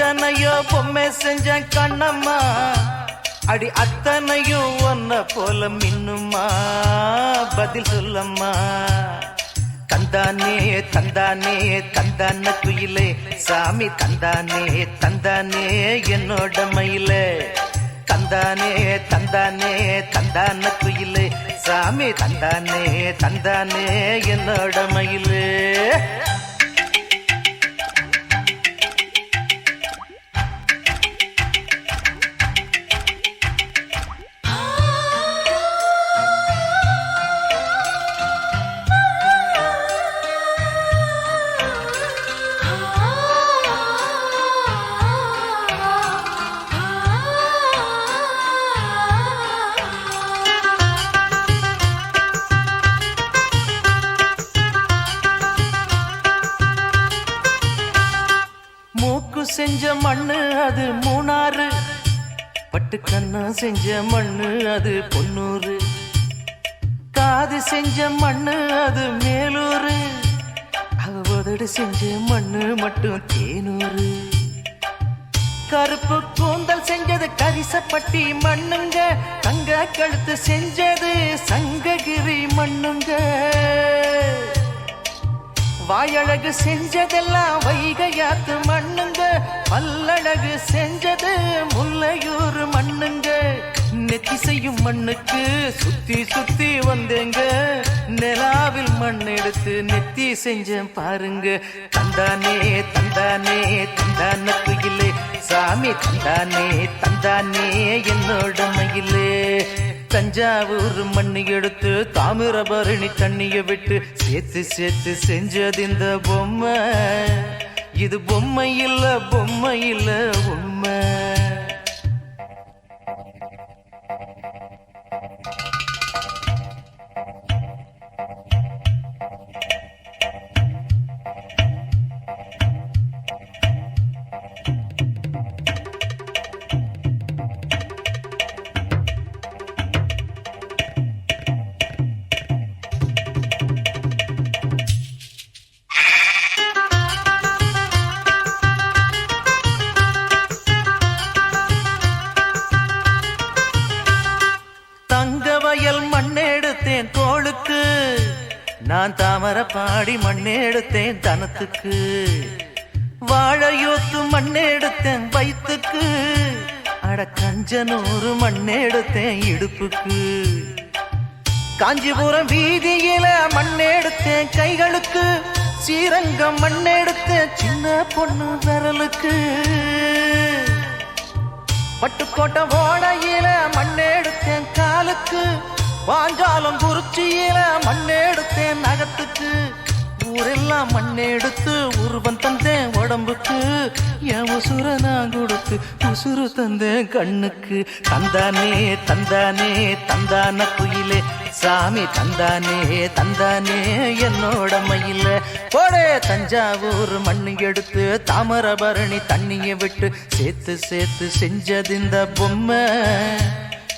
இத்தனையோ பொம்மை செஞ்சேன் கண்ணம்மா. அடி அத்தனையும் ஒன்ன போல மின்னுமா? பதில் சொல்லம்மா. தந்தானே தந்தானே தந்தான குயிலே. சாமி தந்தானே தந்தானே என்னோட மயிலே. தந்தானே தந்தானே தந்தான குயிலே. சாமி தந்தானே தந்தானே என்னோட மயிலே. செஞ்ச மண்ணு அது மூணாறு. பட்டு கண்ணா செஞ்ச மண்ணு அது பொன்னூறு. காது செஞ்ச மண்ணு அது மேலூரு அவதடு செஞ்ச மண்ணு மட்டும் தேனூரு கருப்பு கூந்தல் செஞ்சது கரிசப்பட்டி மண்ணுங்க. தங்க கழுத்து செஞ்சது சங்ககிரி மண்ணுங்க. வாயழகு செஞ்சதெல்லாம் வைகையாத்து மண்ணுங்க. பல்லழகு செஞ்சது முல்லையூர் மண்ணுங்க. நெத்தி செய்யும் மண்ணுக்கு சுத்தி சுத்தி வந்தேங்க. நிலாவில் மண் எடுத்து நெத்தி செஞ்சேன் பாருங்க. தந்தானே தந்தானே தந்தான குயிலே சாமி தந்தானே தந்தானே என்னோட மயிலே. தஞ்சாவூர் மண்ணு எடுத்து தாமிரபரணி தண்ணிய விட்டு சேர்த்து சேர்த்து செஞ்சது இந்த பொம்மை. இது பொம்மை இல்ல பொம்மை இல்ல உண்மை பாடி மண்ணெடுத்தேன் தனத்துக்கு. வாழையோத்து மண்ணெடுத்தேன் வயிற்றுக்கு அட கஞ்சனூறு மண்ணெடுத்தேன் இடுப்புக்கு. காஞ்சிபுரம் வீதியில மண்ணெடுத்தேன் கைகளுக்கு. ஸ்ரீரங்கம் மண்ணெடுத்தேன் சின்ன பொண்ணு விரலுக்கு. பட்டுக்கோட்டை ஓடையில மண்ணெடுத்தேன் காலுக்கு. வாஞ்சாலம் குறிச்சியில மண்ணெடுத்தேன் நகத்துக்கு. ஊரெல்லாம் மண்ணெடுத்து உருவம் தந்தேன் உடம்புக்கு. என் உசுர நான் கொடுத்து உசுறு தந்தேன் கண்ணுக்கு. தந்தானே தந்தானே தந்தான குயிலே. சாமி தந்தானே தந்தானே என்னோட மயில. போடே தஞ்சாவூர் மண்ணு எடுத்து தாமரபரணி தண்ணியை விட்டு சேர்த்து சேர்த்து செஞ்சது இந்த பொம்மை.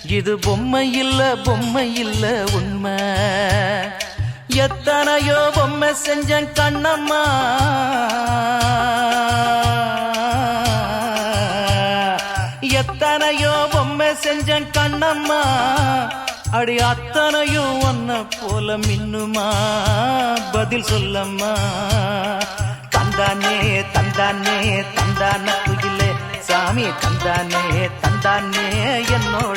இது பொம்மை இல்ல பொம்மை இல்ல உண்மை. எத்தனையோ பொம்மை செஞ்சன் கண்ணம்மா. எத்தனையோ பொம்மை செஞ்சன் கண்ணம்மா. அடி அத்தனையும் ஒன்ன போல மின்னுமா? பதில் சொல்லம்மா. தந்தானே தந்தானே தந்தான குயிலே. சாமி தந்தானே தந்தானே என்னோட